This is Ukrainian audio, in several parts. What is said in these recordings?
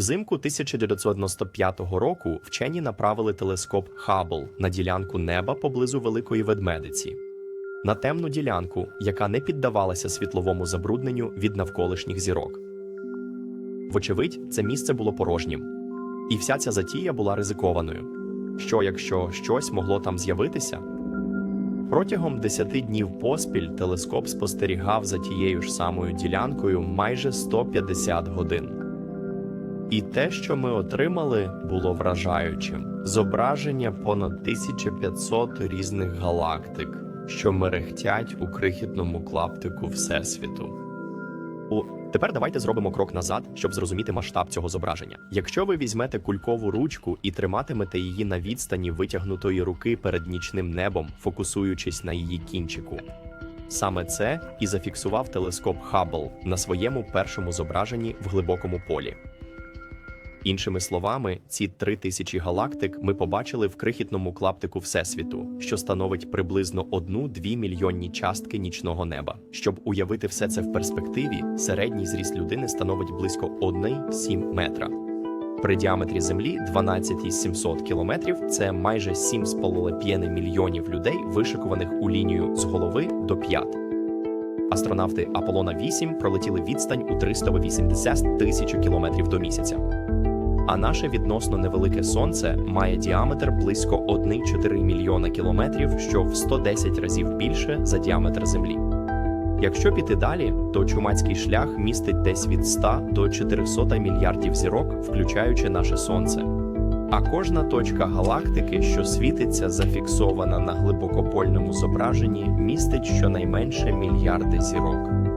Взимку 1995 року вчені направили телескоп Хаббл на ділянку неба поблизу Великої Ведмедиці. На темну ділянку, яка не піддавалася світловому забрудненню від навколишніх зірок. Вочевидь, це місце було порожнім. І вся ця затія була ризикованою. Що якщо щось могло там з'явитися? Протягом 10 днів поспіль телескоп спостерігав за тією ж самою ділянкою майже 150 годин. І те, що ми отримали, було вражаючим: зображення понад 1500 різних галактик, що мерехтять у крихітному клаптику Всесвіту. У тепер давайте зробимо крок назад, щоб зрозуміти масштаб цього зображення. Якщо ви візьмете кулькову ручку і триматимете її на відстані витягнутої руки перед нічним небом, фокусуючись на її кінчику. Саме це і зафіксував телескоп Хаббл на своєму першому зображенні в глибокому полі. Іншими словами, ці три тисячі галактик ми побачили в крихітному клаптику Всесвіту, що становить приблизно одну-дві мільйонні частки нічного неба. Щоб уявити все це в перспективі, середній зріст людини становить близько 1,7 метра. При діаметрі Землі 12,700 кілометрів це майже 7,5 мільйонів людей, вишикуваних у лінію з голови до п'ят. Астронавти Аполлона 8 пролетіли відстань у 380 тисяч кілометрів до місяця. А наше відносно невелике сонце має діаметр близько 1,4 мільйона кілометрів, що в 110 разів більше за діаметр Землі. Якщо піти далі, то чумацький шлях містить десь від 100 до 400 мільярдів зірок, включаючи наше сонце. А кожна точка галактики, що світиться, зафіксована на глибокопольному зображенні, містить щонайменше мільярди зірок.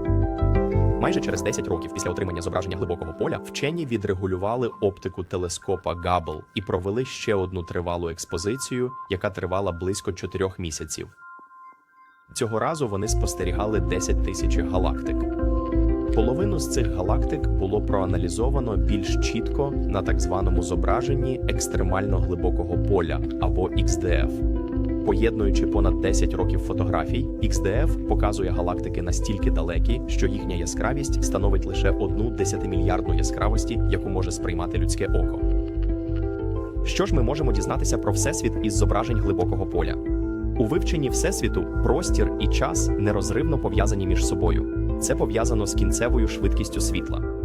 Майже через 10 років після отримання зображення глибокого поля вчені відрегулювали оптику телескопа Габл і провели ще одну тривалу експозицію, яка тривала близько 4 місяців. Цього разу вони спостерігали 10 тисяч галактик. Половину з цих галактик було проаналізовано більш чітко на так званому зображенні екстремально глибокого поля або XDF. Поєднуючи понад 10 років фотографій, XDF показує галактики настільки далекі, що їхня яскравість становить лише одну десятимільярдну яскравості, яку може сприймати людське око. Що ж ми можемо дізнатися про всесвіт із зображень глибокого поля? У вивченні всесвіту простір і час нерозривно пов'язані між собою. Це пов'язано з кінцевою швидкістю світла.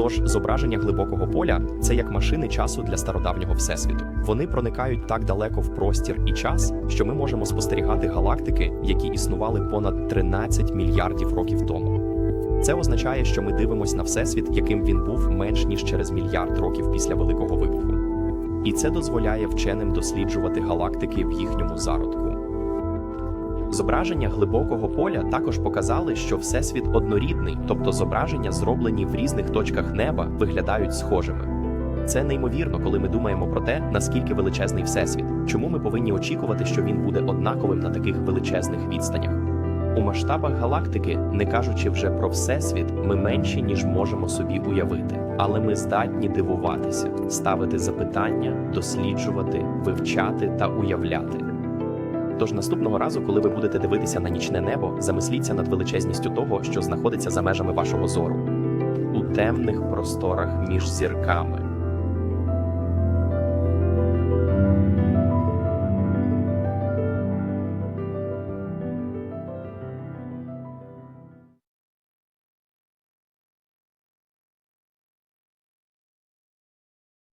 Тож зображення глибокого поля це як машини часу для стародавнього всесвіту. Вони проникають так далеко в простір і час, що ми можемо спостерігати галактики, які існували понад 13 мільярдів років тому. Це означає, що ми дивимося на всесвіт, яким він був менш ніж через мільярд років після великого вибуху. І це дозволяє вченим досліджувати галактики в їхньому зародку. Зображення глибокого поля також показали, що всесвіт однорідний, тобто зображення, зроблені в різних точках неба, виглядають схожими. Це неймовірно, коли ми думаємо про те, наскільки величезний всесвіт, чому ми повинні очікувати, що він буде однаковим на таких величезних відстанях. У масштабах галактики, не кажучи вже про всесвіт, ми менші, ніж можемо собі уявити, але ми здатні дивуватися, ставити запитання, досліджувати, вивчати та уявляти. Тож наступного разу, коли ви будете дивитися на нічне небо, замисліться над величезністю того, що знаходиться за межами вашого зору у темних просторах між зірками.